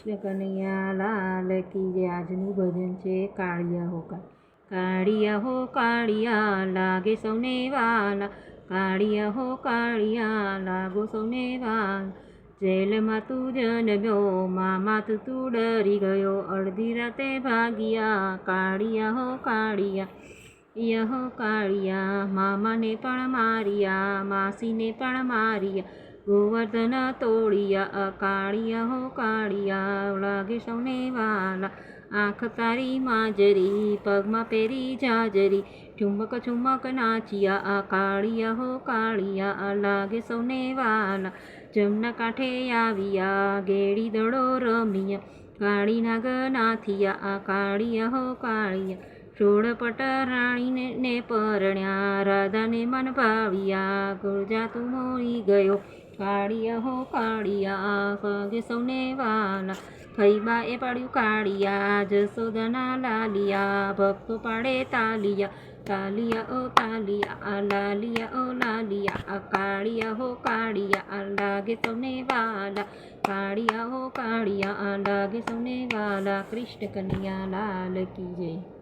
કૃષ્ણ લાલ કી જે આજનું ભજન છે કાળિયા હો કાળિયા હો કાળિયા લાગે સૌને વાલા કાળિયા હો કાળિયા લાગો સૌને વાલા જેલમાં તું જન્મ્યો મામા તું તું ડરી ગયો અડધી રાતે ભાગ્યા કાળિયા હો કાળિયા યહો કાળિયા મામાને પણ માર્યા માસીને પણ માર્યા ગોવર્ધન તોડિયા કાળિયા, હો કાળિયા લાગે સૌને વાલા. આંખ તારી માજરી, પગમાં પહેરી જાજરી. ઠુમક ઠુમક નાચિયા કાળિયા, હો કાળિયા લાગે સૌને વાલા. જમના કાંઠે આવ્યા, ગેડી દડો રમિયા. કાળી નાગ નાથિયા કાળિયા, હો કાળિયા. સોળપટ રાણીને પરણ્યા, રાધાને મન ભાવ્યા. ગુરજા તું મોઈ ગયો. કાળિયા હો કાળિયા પગે સૌને વાલા. ફૈબા એ પાડ્યું કાળિયા જસોદના લાલિયા, ભક્તો પાડે તાલિયા. તાલિયા ઓ તાલિયા લાલિયા ઓ લાલિયા કાળિયા હો કાળિયા લાગે સૌને વાલા. કાળિયા હો કાળિયા લાગે સૌને વાલા. કૃષ્ણ કન્યા લાલ કી જય.